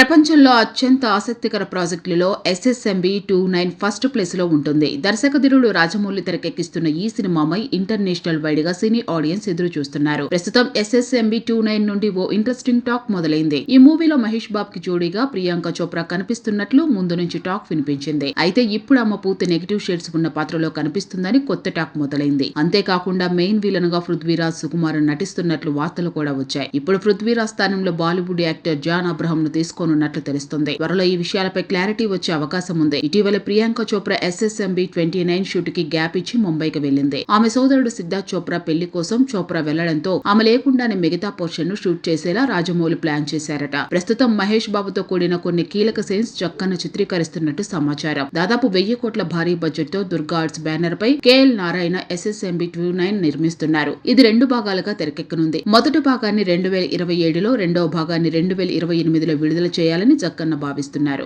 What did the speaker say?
ప్రపంచంలో అత్యంత ఆసక్తికర ప్రాజెక్టులలో ఎస్ఎస్ఎంబి టూ నైన్ ఫస్ట్ ప్లేస్లో ఉంటుంది. దర్శకధీరుడు రాజమౌళి తెరకెక్కిస్తున్న ఈ సినిమాపై ఇంటర్నేషనల్ వైడ్గా సినీ ఆడియన్స్ ఎదురు చూస్తున్నారు ప్రస్తుతం ఎస్ఎస్ఎంబి టూ నైన్ నుండి ఓ ఇంట్రెస్టింగ్ టాక్ మొదలైంది. ఈ మూవీలో మహేష్ బాబ్కి జోడీగా ప్రియాంక చోప్రా కనిపిస్తున్నట్లు ముందు నుంచి టాక్ వినిపించింది. అయితే ఇప్పుడు ఆమె పూర్తి నెగిటివ్ షేడ్స్ ఉన్న పాత్రలో కనిపిస్తుందని కొత్త టాక్ మొదలైంది. అంతేకాకుండా మెయిన్ విలన్గా పృథ్వీరాజ్ సుకుమార్ నటిస్తున్నట్లు వార్తలు కూడా వచ్చాయి. ఇప్పుడు పృథ్వీరాజ్ స్థానంలో బాలీవుడ్ యాక్టర్ జాన్ అబ్రహం ను తీసుకోనున్నట్లు తెలుస్తుంది. త్వరలో ఈ విషయాలపై క్లారిటీ వచ్చే అవకాశం ఉంది. ఇటీవల Priyanka Chopra SSMB twenty nine షూట్కి gap ఇచ్చి ముంబైకి వెళ్ళింది ఆమె సోదరుడు సిద్ధార్థ్ చోప్రా పెళ్ళి కోసం చోప్రా వెళ్ళడంతో ఆమె లేకుండానే మిగతా పోర్షన్ను షూట్ చేసేలా రాజమౌళి ప్లాన్ చేశారట. ప్రస్తుతం మహేష్ బాబుతో కూడిన కొన్ని కీలక సీన్స్ చక్కన చిత్రీకరిస్తున్నట్టు సమాచారం. దాదాపు వెయ్యి కోట్ల భారీ బడ్జెట్తో దుర్గా ఆర్ట్స్ బ్యానర్ పై KL Narayana SSMB two nine నిర్మిస్తున్నారు. ఇది రెండు భాగాలుగా తెరకెక్కనుంది. మొదటి భాగాన్ని రెండు వేల ఇరవై ఏడులో రెండవ భాగాన్ని రెండు వేల ఇరవై ఎనిమిదిలో విడుదల చేయాలని జక్కన్న భావిస్తున్నారు.